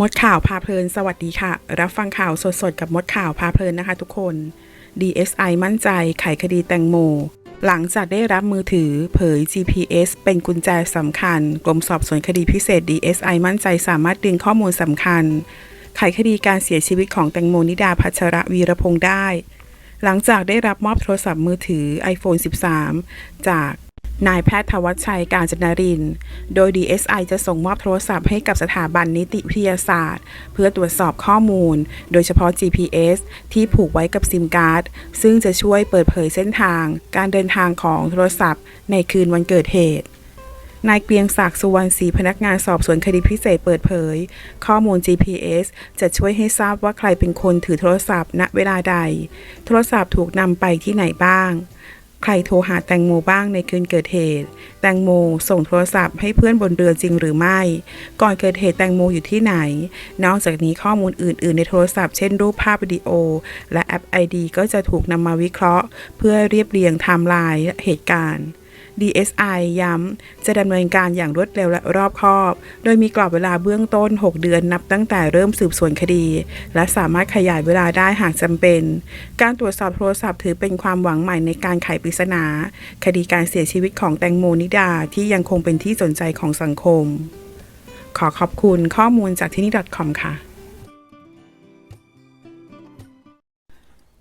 มดข่าวพาเพลิน สวัสดีค่ะ รับฟังข่าวสดๆ กับมดข่าวพาเพลินนะคะทุกคน DSI มั่นใจไขคดีแตงโม หลังจากได้รับมือถือเผย GPS เป็นกุญแจสำคัญ กรมสอบสวนคดีพิเศษ DSI มั่นใจสามารถดึงข้อมูลสำคัญ ไขคดีการเสียชีวิตของแตงโมนิดาพัชระวีรพงษ์ได้ หลังจากได้รับมอบโทรศัพท์มือถือ iPhone 13 จาก นายแพทย์ธวัชชัยการจนาริน โดย DSI จะส่งมอบโทรศัพท์ให้กับสถาบันนิติวิทยาศาสตร์ เพื่อตรวจสอบข้อมูล โดยเฉพาะ GPS ที่ผูกไว้กับซิมการ์ด ซึ่งจะช่วยเปิดเผยเส้นทาง การเดินทางของโทรศัพท์ ในคืนวันเกิดเหตุนายเกรียงศักดิ์สุวรรณศรีพนักงานสอบสวนคดีพิเศษเปิดเผย ข้อมูล GPS จะช่วยให้ทราบว่าใครเป็นคนถือโทรศัพท์ณเวลาใด โทรศัพท์ถูกนำไปที่ไหนบ้าง ใครโทรหาแตงโมบ้างในคืนเกิดเหตุ แตงโมส่งโทรศัพท์ให้เพื่อนบนเรือจริงหรือไม่ ก่อนเกิดเหตุแตงโมอยู่ที่ไหน นอกจากนี้ข้อมูลอื่น ๆ ในโทรศัพท์เช่นรูปภาพวิดีโอ และแอป ID ก็จะถูกนำมาวิเคราะห์ เพื่อเรียบเรียงไทม์ไลน์และเหตุการณ์ DSI ย้ำ จะดำเนินการอย่างรวดเร็วและรอบคอบ โดยมีกรอบเวลาเบื้องต้น 6 เดือนนับตั้งแต่เริ่มสืบสวนคดี และสามารถขยายเวลาได้หากจำเป็น การตรวจสอบโทรศัพท์ถือเป็นความหวังใหม่ในการไขปริศนา คดีการเสียชีวิตของแตงโมนิดาที่ยังคงเป็นที่สนใจของสังคม ขอขอบคุณข้อมูลจากที่นี่ .com ค่ะ